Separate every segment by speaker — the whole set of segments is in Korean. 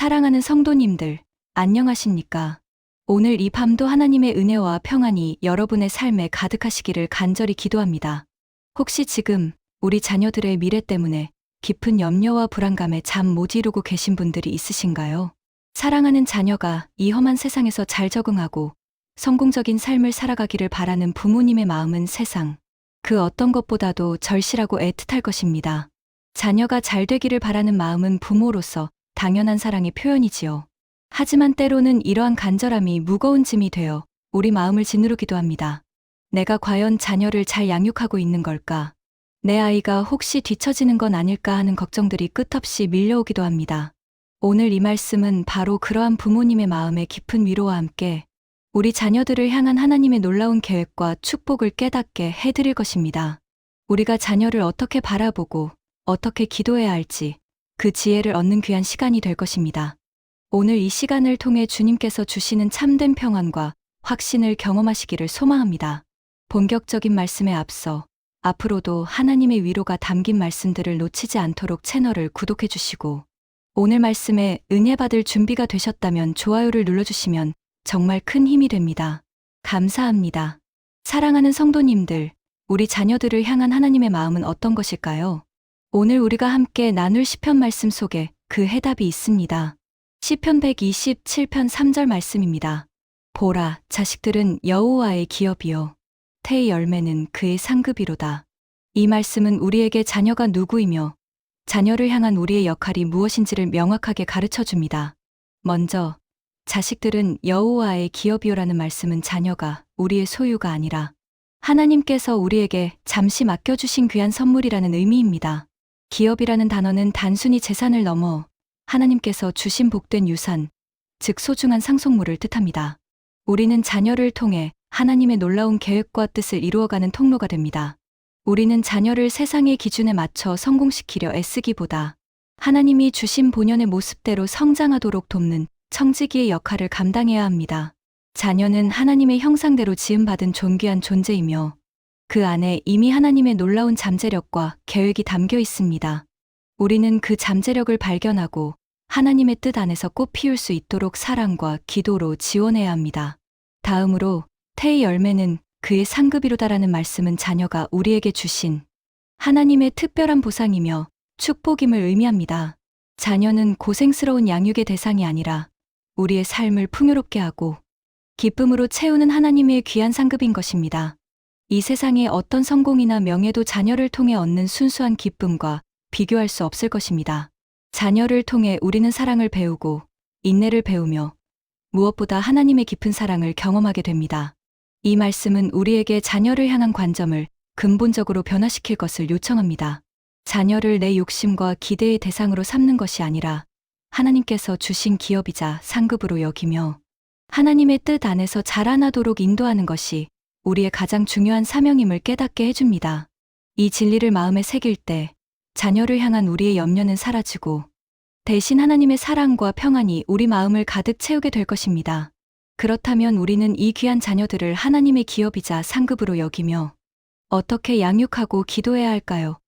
Speaker 1: 사랑하는 성도님들, 안녕하십니까? 오늘 이 밤도 하나님의 은혜와 평안이 여러분의 삶에 가득하시기를 간절히 기도합니다. 혹시 지금 우리 자녀들의 미래 때문에 깊은 염려와 불안감에 잠 못 이루고 계신 분들이 있으신가요? 사랑하는 자녀가 이 험한 세상에서 잘 적응하고 성공적인 삶을 살아가기를 바라는 부모님의 마음은 세상 그 어떤 것보다도 절실하고 애틋할 것입니다. 자녀가 잘 되기를 바라는 마음은 부모로서 당연한 사랑의 표현이지요. 하지만 때로는 이러한 간절함이 무거운 짐이 되어 우리 마음을 짓누르기도 합니다. 내가 과연 자녀를 잘 양육하고 있는 걸까? 내 아이가 혹시 뒤처지는 건 아닐까 하는 걱정들이 끝없이 밀려오기도 합니다. 오늘 이 말씀은 바로 그러한 부모님의 마음의 깊은 위로와 함께 우리 자녀들을 향한 하나님의 놀라운 계획과 축복을 깨닫게 해드릴 것입니다. 우리가 자녀를 어떻게 바라보고 어떻게 기도해야 할지 그 지혜를 얻는 귀한 시간이 될 것입니다. 오늘 이 시간을 통해 주님께서 주시는 참된 평안과 확신을 경험하시기를 소망합니다. 본격적인 말씀에 앞서 앞으로도 하나님의 위로가 담긴 말씀들을 놓치지 않도록 채널을 구독해 주시고 오늘 말씀에 은혜 받을 준비가 되셨다면 좋아요를 눌러주시면 정말 큰 힘이 됩니다. 감사합니다. 사랑하는 성도님들, 우리 자녀들을 향한 하나님의 마음은 어떤 것일까요? 오늘 우리가 함께 나눌 시편 말씀 속에 그 해답이 있습니다. 시편 127편 3절 말씀입니다. 보라, 자식들은 여호와의 기업이요. 태의 열매는 그의 상급이로다. 이 말씀은 우리에게 자녀가 누구이며 자녀를 향한 우리의 역할이 무엇인지를 명확하게 가르쳐 줍니다. 먼저, 자식들은 여호와의 기업이요라는 말씀은 자녀가 우리의 소유가 아니라 하나님께서 우리에게 잠시 맡겨주신 귀한 선물이라는 의미입니다. 기업이라는 단어는 단순히 재산을 넘어 하나님께서 주신 복된 유산, 즉 소중한 상속물을 뜻합니다. 우리는 자녀를 통해 하나님의 놀라운 계획과 뜻을 이루어가는 통로가 됩니다. 우리는 자녀를 세상의 기준에 맞춰 성공시키려 애쓰기보다 하나님이 주신 본연의 모습대로 성장하도록 돕는 청지기의 역할을 감당해야 합니다. 자녀는 하나님의 형상대로 지음받은 존귀한 존재이며 그 안에 이미 하나님의 놀라운 잠재력과 계획이 담겨 있습니다. 우리는 그 잠재력을 발견하고 하나님의 뜻 안에서 꽃 피울 수 있도록 사랑과 기도로 지원해야 합니다. 다음으로 태의 열매는 그의 상급이로다라는 말씀은 자녀가 우리에게 주신 하나님의 특별한 보상이며 축복임을 의미합니다. 자녀는 고생스러운 양육의 대상이 아니라 우리의 삶을 풍요롭게 하고 기쁨으로 채우는 하나님의 귀한 상급인 것입니다. 이 세상의 어떤 성공이나 명예도 자녀를 통해 얻는 순수한 기쁨과 비교할 수 없을 것입니다. 자녀를 통해 우리는 사랑을 배우고 인내를 배우며 무엇보다 하나님의 깊은 사랑을 경험하게 됩니다. 이 말씀은 우리에게 자녀를 향한 관점을 근본적으로 변화시킬 것을 요청합니다. 자녀를 내 욕심과 기대의 대상으로 삼는 것이 아니라 하나님께서 주신 기업이자 상급으로 여기며 하나님의 뜻 안에서 자라나도록 인도하는 것이 우리의 가장 중요한 사명임을 깨닫게 해줍니다. 이 진리를 마음에 새길 때 자녀를 향한 우리의 염려는 사라지고 대신 하나님의 사랑과 평안이 우리 마음을 가득 채우게 될 것입니다. 그렇다면 우리는 이 귀한 자녀들을 하나님의 기업이자 상급으로 여기며 어떻게 양육하고 기도해야 할까요?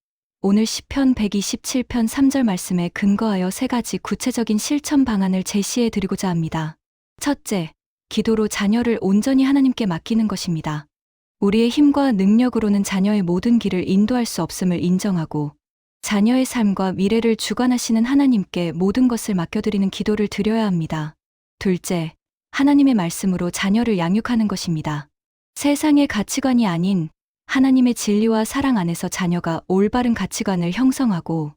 Speaker 1: 오늘 시편 127편 3절 말씀에 근거하여 세 가지 구체적인 실천 방안을 제시해 드리고자 합니다. 첫째, 기도로 자녀를 온전히 하나님께 맡기는 것입니다. 우리의 힘과 능력으로는 자녀의 모든 길을 인도할 수 없음을 인정하고 자녀의 삶과 미래를 주관하시는 하나님께 모든 것을 맡겨드리는 기도를 드려야 합니다. 둘째, 하나님의 말씀으로 자녀를 양육하는 것입니다. 세상의 가치관이 아닌 하나님의 진리와 사랑 안에서 자녀가 올바른 가치관을 형성하고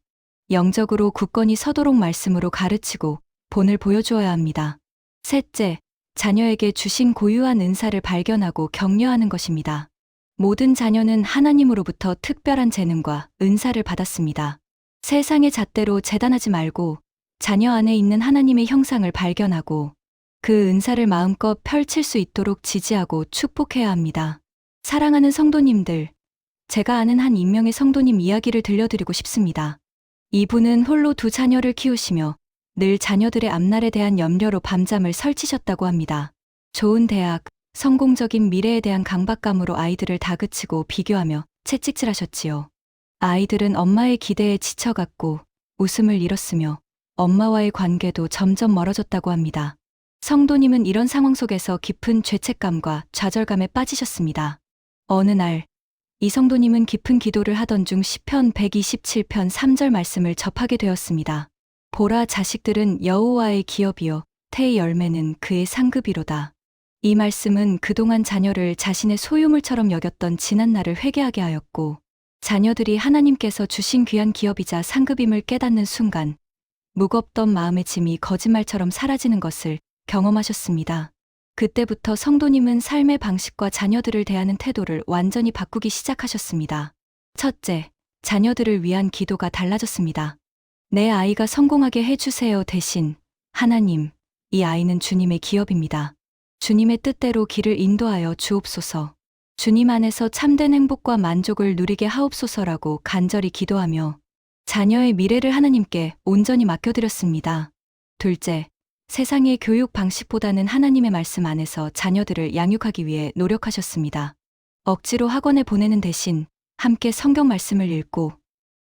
Speaker 1: 영적으로 굳건히 서도록 말씀으로 가르치고 본을 보여주어야 합니다. 셋째, 자녀에게 주신 고유한 은사를 발견하고 격려하는 것입니다. 모든 자녀는 하나님으로부터 특별한 재능과 은사를 받았습니다. 세상의 잣대로 재단하지 말고 자녀 안에 있는 하나님의 형상을 발견하고 그 은사를 마음껏 펼칠 수 있도록 지지하고 축복해야 합니다. 사랑하는 성도님들, 제가 아는 한 익명의 성도님 이야기를 들려드리고 싶습니다. 이분은 홀로 두 자녀를 키우시며 늘 자녀들의 앞날에 대한 염려로 밤잠을 설치셨다고 합니다. 좋은 대학, 성공적인 미래에 대한 강박감으로 아이들을 다그치고 비교하며 채찍질하셨지요. 아이들은 엄마의 기대에 지쳐갔고 웃음을 잃었으며 엄마와의 관계도 점점 멀어졌다고 합니다. 성도님은 이런 상황 속에서 깊은 죄책감과 좌절감에 빠지셨습니다. 어느 날, 이 성도님은 깊은 기도를 하던 중 시편 127편 3절 말씀을 접하게 되었습니다. 보라 자식들은 여호와의 기업이요 태의 열매는 그의 상급이로다. 이 말씀은 그동안 자녀를 자신의 소유물처럼 여겼던 지난 날을 회개하게 하였고 자녀들이 하나님께서 주신 귀한 기업이자 상급임을 깨닫는 순간 무겁던 마음의 짐이 거짓말처럼 사라지는 것을 경험하셨습니다. 그때부터 성도님은 삶의 방식과 자녀들을 대하는 태도를 완전히 바꾸기 시작하셨습니다. 첫째, 자녀들을 위한 기도가 달라졌습니다. 내 아이가 성공하게 해주세요 대신 하나님, 이 아이는 주님의 기업입니다. 주님의 뜻대로 길을 인도하여 주옵소서. 주님 안에서 참된 행복과 만족을 누리게 하옵소서라고 간절히 기도하며 자녀의 미래를 하나님께 온전히 맡겨드렸습니다. 둘째, 세상의 교육 방식보다는 하나님의 말씀 안에서 자녀들을 양육하기 위해 노력하셨습니다. 억지로 학원에 보내는 대신 함께 성경 말씀을 읽고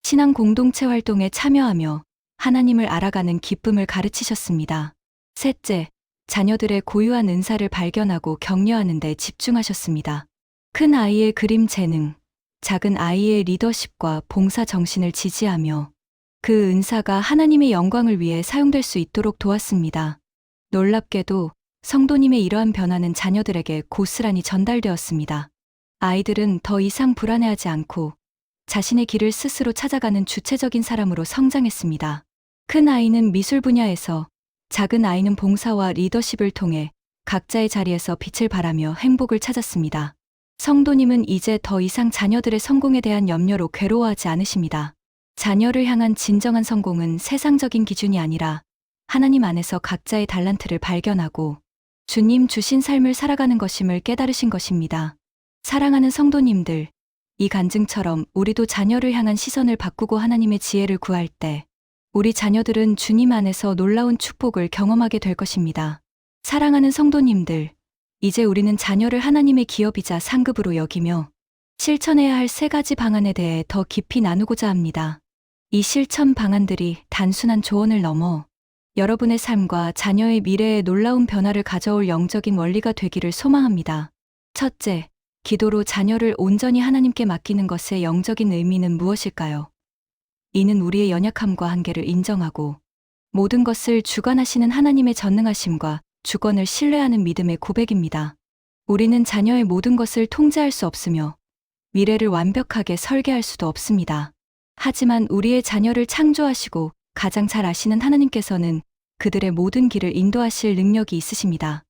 Speaker 1: 신앙 공동체 활동에 참여하며 하나님을 알아가는 기쁨을 가르치셨습니다. 셋째, 자녀들의 고유한 은사를 발견하고 격려하는 데 집중하셨습니다. 큰 아이의 그림 재능, 작은 아이의 리더십과 봉사 정신을 지지하며 그 은사가 하나님의 영광을 위해 사용될 수 있도록 도왔습니다. 놀랍게도 성도님의 이러한 변화는 자녀들에게 고스란히 전달되었습니다. 아이들은 더 이상 불안해하지 않고 자신의 길을 스스로 찾아가는 주체적인 사람으로 성장했습니다. 큰 아이는 미술 분야에서, 작은 아이는 봉사와 리더십을 통해 각자의 자리에서 빛을 발하며 행복을 찾았습니다. 성도님은 이제 더 이상 자녀들의 성공에 대한 염려로 괴로워하지 않으십니다. 자녀를 향한 진정한 성공은 세상적인 기준이 아니라 하나님 안에서 각자의 달란트를 발견하고 주님 주신 삶을 살아가는 것임을 깨달으신 것입니다. 사랑하는 성도님들, 이 간증처럼 우리도 자녀를 향한 시선을 바꾸고 하나님의 지혜를 구할 때 우리 자녀들은 주님 안에서 놀라운 축복을 경험하게 될 것입니다. 사랑하는 성도님들, 이제 우리는 자녀를 하나님의 기업이자 상급으로 여기며 실천해야 할 세 가지 방안에 대해 더 깊이 나누고자 합니다. 이 실천 방안들이 단순한 조언을 넘어 여러분의 삶과 자녀의 미래에 놀라운 변화를 가져올 영적인 원리가 되기를 소망합니다. 첫째, 기도로 자녀를 온전히 하나님께 맡기는 것의 영적인 의미는 무엇일까요? 이는 우리의 연약함과 한계를 인정하고 모든 것을 주관하시는 하나님의 전능하심과 주권을 신뢰하는 믿음의 고백입니다. 우리는 자녀의 모든 것을 통제할 수 없으며 미래를 완벽하게 설계할 수도 없습니다. 하지만 우리의 자녀를 창조하시고 가장 잘 아시는 하나님께서는 그들의 모든 길을 인도하실 능력이 있으십니다.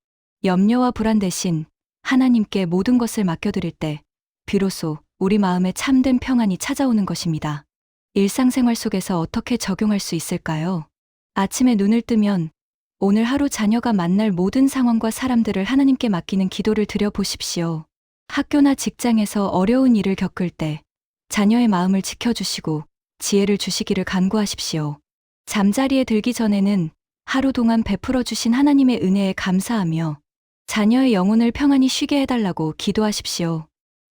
Speaker 1: 염려와 불안 대신 하나님께 모든 것을 맡겨드릴 때 비로소 우리 마음에 참된 평안이 찾아오는 것입니다. 일상생활 속에서 어떻게 적용할 수 있을까요? 아침에 눈을 뜨면 오늘 하루 자녀가 만날 모든 상황과 사람들을 하나님께 맡기는 기도를 드려보십시오. 학교나 직장에서 어려운 일을 겪을 때 자녀의 마음을 지켜주시고 지혜를 주시기를 간구하십시오. 잠자리에 들기 전에는 하루 동안 베풀어 주신 하나님의 은혜에 감사하며 자녀의 영혼을 평안히 쉬게 해달라고 기도하십시오.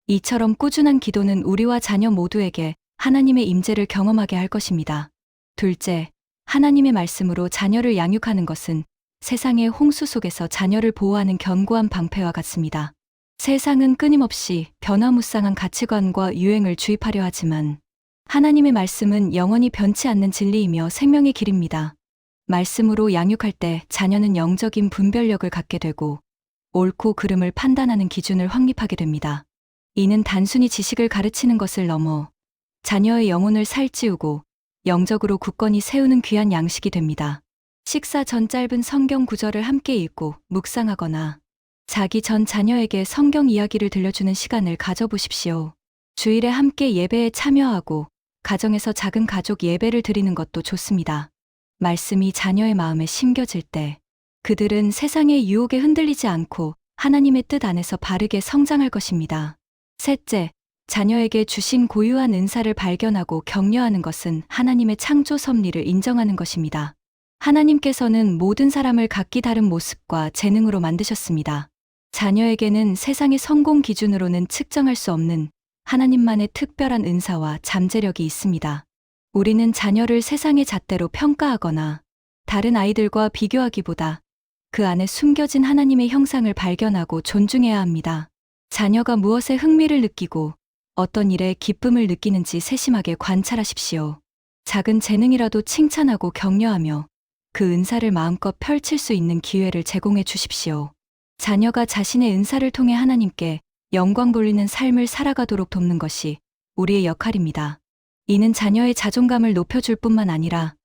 Speaker 1: 이처럼 꾸준한 기도는 우리와 자녀 모두에게 하나님의 임재를 경험하게 할 것입니다. 둘째, 하나님의 말씀으로 자녀를 양육하는 것은 세상의 홍수 속에서 자녀를 보호하는 견고한 방패와 같습니다. 세상은 끊임없이 변화무쌍한 가치관과 유행을 주입하려 하지만 하나님의 말씀은 영원히 변치 않는 진리이며 생명의 길입니다. 말씀으로 양육할 때 자녀는 영적인 분별력을 갖게 되고 옳고 그름을 판단하는 기준을 확립하게 됩니다. 이는 단순히 지식을 가르치는 것을 넘어 자녀의 영혼을 살찌우고 영적으로 굳건히 세우는 귀한 양식이 됩니다. 식사 전 짧은 성경 구절을 함께 읽고 묵상하거나 자기 전 자녀에게 성경 이야기를 들려주는 시간을 가져보십시오. 주일에 함께 예배에 참여하고 가정에서 작은 가족 예배를 드리는 것도 좋습니다. 말씀이 자녀의 마음에 심겨질 때 그들은 세상의 유혹에 흔들리지 않고 하나님의 뜻 안에서 바르게 성장할 것입니다. 셋째, 자녀에게 주신 고유한 은사를 발견하고 격려하는 것은 하나님의 창조 섭리를 인정하는 것입니다. 하나님께서는 모든 사람을 각기 다른 모습과 재능으로 만드셨습니다. 자녀에게는 세상의 성공 기준으로는 측정할 수 없는 하나님만의 특별한 은사와 잠재력이 있습니다. 우리는 자녀를 세상의 잣대로 평가하거나 다른 아이들과 비교하기보다 그 안에 숨겨진 하나님의 형상을 발견하고 존중해야 합니다. 자녀가 무엇에 흥미를 느끼고 어떤 일에 기쁨을 느끼는지 세심하게 관찰하십시오. 작은 재능이라도 칭찬하고 격려하며 그 은사를 마음껏 펼칠 수 있는 기회를 제공해 주십시오. 자녀가 자신의 은사를 통해 하나님께 영광 돌리는 삶을 살아가도록 돕는 것이 우리의 역할입니다. 이는 자녀의 자존감을 높여줄 뿐만 아니라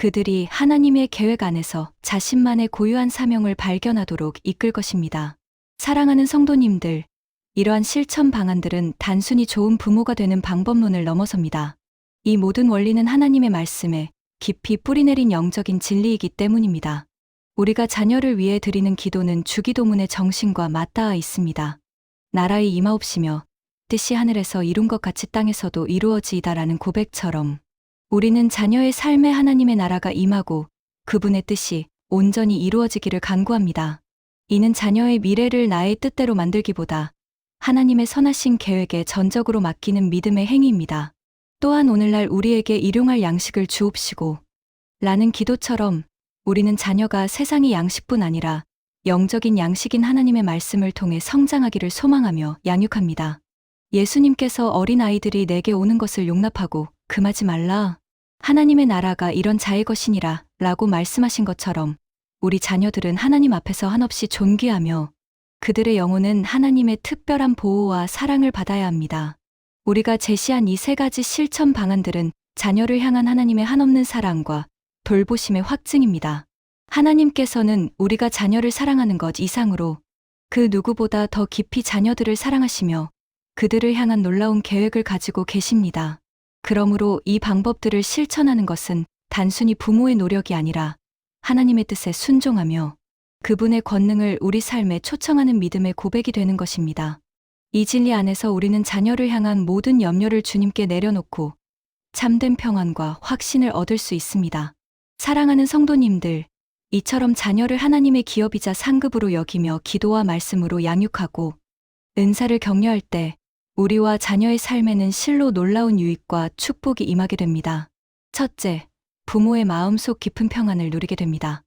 Speaker 1: 그들이 하나님의 계획 안에서 자신만의 고유한 사명을 발견하도록 이끌 것입니다. 사랑하는 성도님들, 이러한 실천 방안들은 단순히 좋은 부모가 되는 방법론을 넘어섭니다. 이 모든 원리는 하나님의 말씀에 깊이 뿌리내린 영적인 진리이기 때문입니다. 우리가 자녀를 위해 드리는 기도는 주기도문의 정신과 맞닿아 있습니다. 나라의 임하옵시며 뜻이 하늘에서 이룬 것 같이 땅에서도 이루어지이다라는 고백처럼 우리는 자녀의 삶에 하나님의 나라가 임하고 그분의 뜻이 온전히 이루어지기를 간구합니다. 이는 자녀의 미래를 나의 뜻대로 만들기보다 하나님의 선하신 계획에 전적으로 맡기는 믿음의 행위입니다. 또한 오늘날 우리에게 일용할 양식을 주옵시고 라는 기도처럼 우리는 자녀가 세상의 양식뿐 아니라 영적인 양식인 하나님의 말씀을 통해 성장하기를 소망하며 양육합니다. 예수님께서 어린 아이들이 내게 오는 것을 용납하고 금하지 말라. 하나님의 나라가 이런 자의 것이니라 라고 말씀하신 것처럼 우리 자녀들은 하나님 앞에서 한없이 존귀하며 그들의 영혼은 하나님의 특별한 보호와 사랑을 받아야 합니다. 우리가 제시한 이 세 가지 실천 방안들은 자녀를 향한 하나님의 한없는 사랑과 돌보심의 확증입니다. 하나님께서는 우리가 자녀를 사랑하는 것 이상으로 그 누구보다 더 깊이 자녀들을 사랑하시며 그들을 향한 놀라운 계획을 가지고 계십니다. 그러므로 이 방법들을 실천하는 것은 단순히 부모의 노력이 아니라 하나님의 뜻에 순종하며 그분의 권능을 우리 삶에 초청하는 믿음의 고백이 되는 것입니다. 이 진리 안에서 우리는 자녀를 향한 모든 염려를 주님께 내려놓고 참된 평안과 확신을 얻을 수 있습니다. 사랑하는 성도님들, 이처럼 자녀를 하나님의 기업이자 상급으로 여기며 기도와 말씀으로 양육하고 은사를 격려할 때 우리와 자녀의 삶에는 실로 놀라운 유익과 축복이 임하게 됩니다. 첫째, 부모의 마음속 깊은 평안을 누리게 됩니다.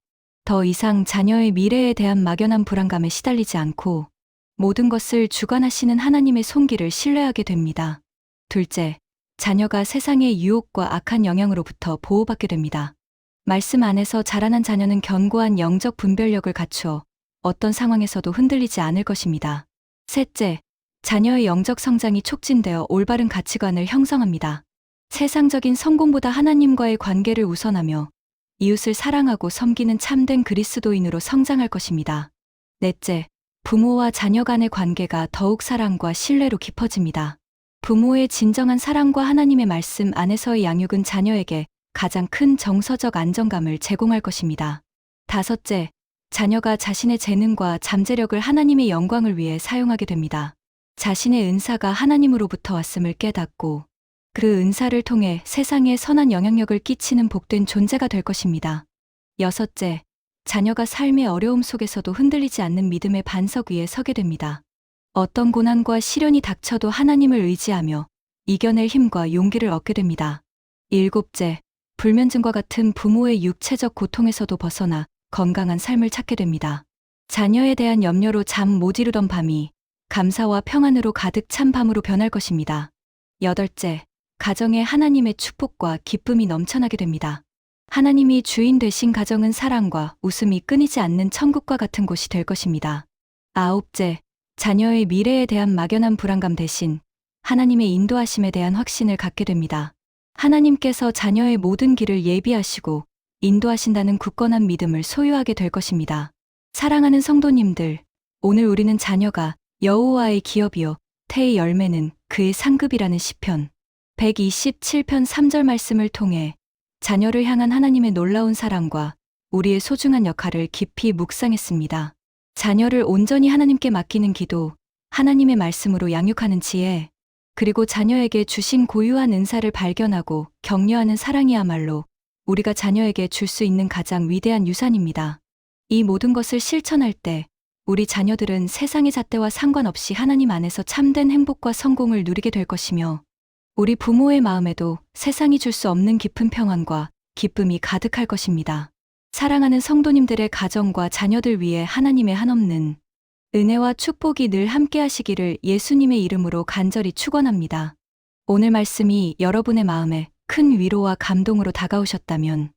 Speaker 1: 더 이상 자녀의 미래에 대한 막연한 불안감에 시달리지 않고 모든 것을 주관하시는 하나님의 손길을 신뢰하게 됩니다. 둘째, 자녀가 세상의 유혹과 악한 영향으로부터 보호받게 됩니다. 말씀 안에서 자라난 자녀는 견고한 영적 분별력을 갖추어 어떤 상황에서도 흔들리지 않을 것입니다. 셋째, 자녀의 영적 성장이 촉진되어 올바른 가치관을 형성합니다. 세상적인 성공보다 하나님과의 관계를 우선하며 이웃을 사랑하고 섬기는 참된 그리스도인으로 성장할 것입니다. 넷째, 부모와 자녀 간의 관계가 더욱 사랑과 신뢰로 깊어집니다. 부모의 진정한 사랑과 하나님의 말씀 안에서의 양육은 자녀에게 가장 큰 정서적 안정감을 제공할 것입니다. 다섯째, 자녀가 자신의 재능과 잠재력을 하나님의 영광을 위해 사용하게 됩니다. 자신의 은사가 하나님으로부터 왔음을 깨닫고 그 은사를 통해 세상에 선한 영향력을 끼치는 복된 존재가 될 것입니다. 여섯째, 자녀가 삶의 어려움 속에서도 흔들리지 않는 믿음의 반석 위에 서게 됩니다. 어떤 고난과 시련이 닥쳐도 하나님을 의지하며 이겨낼 힘과 용기를 얻게 됩니다. 일곱째, 불면증과 같은 부모의 육체적 고통에서도 벗어나 건강한 삶을 찾게 됩니다. 자녀에 대한 염려로 잠 못 이루던 밤이 감사와 평안으로 가득 찬 밤으로 변할 것입니다. 여덟째, 가정에 하나님의 축복과 기쁨이 넘쳐나게 됩니다. 하나님이 주인 되신 가정은 사랑과 웃음이 끊이지 않는 천국과 같은 곳이 될 것입니다. 아홉째, 자녀의 미래에 대한 막연한 불안감 대신 하나님의 인도하심에 대한 확신을 갖게 됩니다. 하나님께서 자녀의 모든 길을 예비하시고 인도하신다는 굳건한 믿음을 소유하게 될 것입니다. 사랑하는 성도님들, 오늘 우리는 자녀가 여호와의 기업이요 태의 열매는 그의 상급이라는 시편 127편 3절 말씀을 통해 자녀를 향한 하나님의 놀라운 사랑과 우리의 소중한 역할을 깊이 묵상했습니다. 자녀를 온전히 하나님께 맡기는 기도, 하나님의 말씀으로 양육하는 지혜, 그리고 자녀에게 주신 고유한 은사를 발견하고 격려하는 사랑이야말로 우리가 자녀에게 줄 수 있는 가장 위대한 유산입니다. 이 모든 것을 실천할 때 우리 자녀들은 세상의 잣대와 상관없이 하나님 안에서 참된 행복과 성공을 누리게 될 것이며 우리 부모의 마음에도 세상이 줄 수 없는 깊은 평안과 기쁨이 가득할 것입니다. 사랑하는 성도님들의 가정과 자녀들 위해 하나님의 한없는 은혜와 축복이 늘 함께 하시기를 예수님의 이름으로 간절히 축원합니다. 오늘 말씀이 여러분의 마음에 큰 위로와 감동으로 다가오셨다면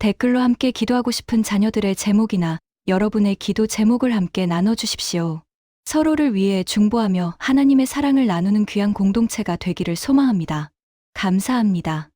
Speaker 1: 댓글로 함께 기도하고 싶은 자녀들의 제목이나 여러분의 기도 제목을 함께 나눠 주십시오. 서로를 위해 중보하며 하나님의 사랑을 나누는 귀한 공동체가 되기를 소망합니다. 감사합니다.